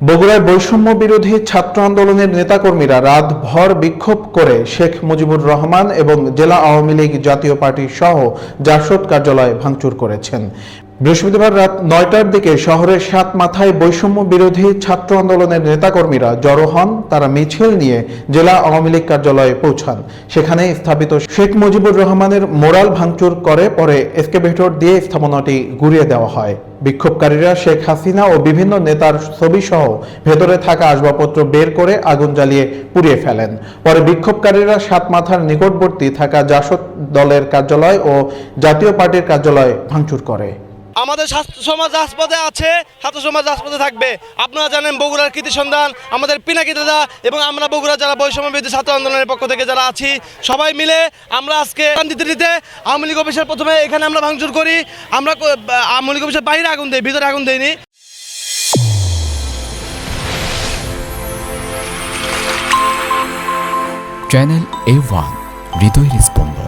বগুড়ায় বৈষম্য বিরোধী ছাত্র আন্দোলনের নেতাকর্মীরা রাতভর বিক্ষোভ করে শেখ মুজিবুর রহমান এবং জেলা আওয়ামী লীগ জাতীয় পার্টি সহ জাসদ কার্যালয় ভাঙচুর করেছেন। বৃহস্পতিবার রাত নয়টার দিকে শহরের সাত মাথায় বৈষম্য বিরোধী ছাত্র আন্দোলনের নেতাকর্মীরা জড়ো হন, তারা মিছিল নিয়ে জেলা আওয়ামী লীগ কার্যালয়ে পৌঁছান। সেখানে স্থাপিত শেখ মুজিবুর রহমানের মোরাল ভাঙচুর করে পরে এসকেভেটর দিয়ে স্থাপনাটি গুড়িয়ে দেওয়া হয়। বিক্ষোভকারীরা শেখ হাসিনা ও বিভিন্ন নেতার ছবি সহ ভেতরে থাকা আসবাবপত্র বের করে আগুন জ্বালিয়ে পুড়িয়ে ফেলেন। পরে বিক্ষোভকারীরা সাত মাথার নিকটবর্তী থাকা জাসদ দলের কার্যালয় ও জাতীয় পার্টির কার্যালয় ভাঙচুর করে। আমাদের স্বাস্থ্য সমাজ রাজপথে আছে ছাত্র সমাজ রাজপথে থাকবে। আপনারা জানেন বগুড়ার কৃতি সন্ধান, আমাদের পিনাকি দাদা এবং আমরা বগুড়া যারা বৈষম্য বিরোধী ছাত্র আন্দোলনের পক্ষ থেকে যারা আছি, সবাই মিলে আমরা আজকে দিতে দিতে আওয়ামী লীগ অফিসের প্রথমে এখানে আমরা ভাঙচুর করি। আমরা আওয়ামী লীগ অফিসের বাইরে আগুন দিই, ভিতরে আগুন দেয়নি চ্যানেল এ ওয়ান হৃদয়ের স্পন্দন